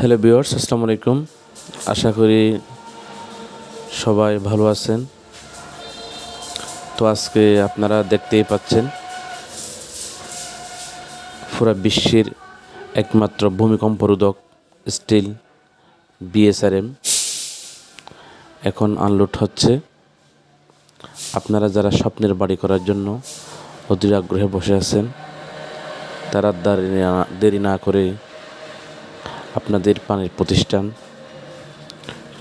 Hello বিয়ার্স আসসালামু আলাইকুম। আশা করি সবাই ভালো আছেন। তো আজকে আপনারা দেখতেই পাচ্ছেন, পুরা বিশ্বের একমাত্র ভূমিকম্প রোধক স্টিল বিএসআরএম এখন আনলোড হচ্ছে। আপনারা যারা স্বপ্নের বাড়ি করার জন্য অধীর আগ্রহে বসে আছেন, তারা দেরি না করে আপনাদের পানির প্রতিষ্ঠান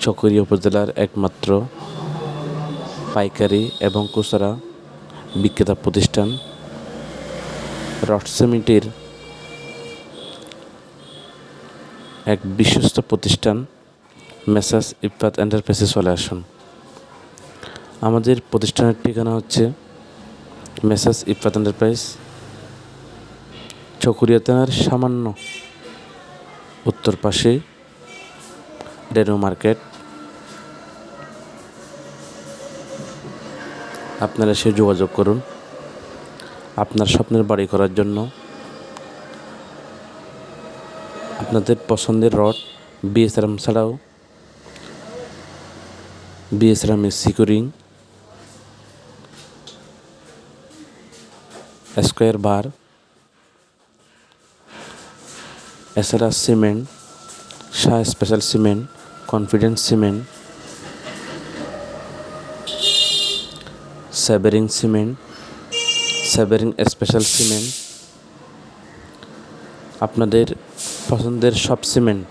চকরিয়া উপজেলার একমাত্র পাইকারি এবং খুচরা বিক্রেতা প্রতিষ্ঠান রড সিমেন্টের এক বিশ্বস্ত প্রতিষ্ঠান মেসাস ইফাত এন্টারপ্রাইজে চলে আসুন। আমাদের প্রতিষ্ঠানের ঠিকানা হচ্ছে মেসাস ইফাত এন্টারপ্রাইজ, চকরিয়া থানার সামান্য উত্তর পাশে ডেরো মার্কেট। আপনারা এসে যোগাযোগ করুন। আপনার স্বপ্নের বাড়ি করার জন্য। আপনাদের পছন্দের রড, বিএসআরএম ছাড়াও বিএসআরএমের সিকুরিং স্কোয়ার বার এছাড়া cement, Shah special cement, confidence cement seven rings cement seven rings special cement, আপনাদের পছন্দের সব সিমেন্ট।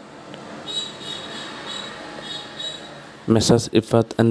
মেসাজ ইফাত অ্যান্ড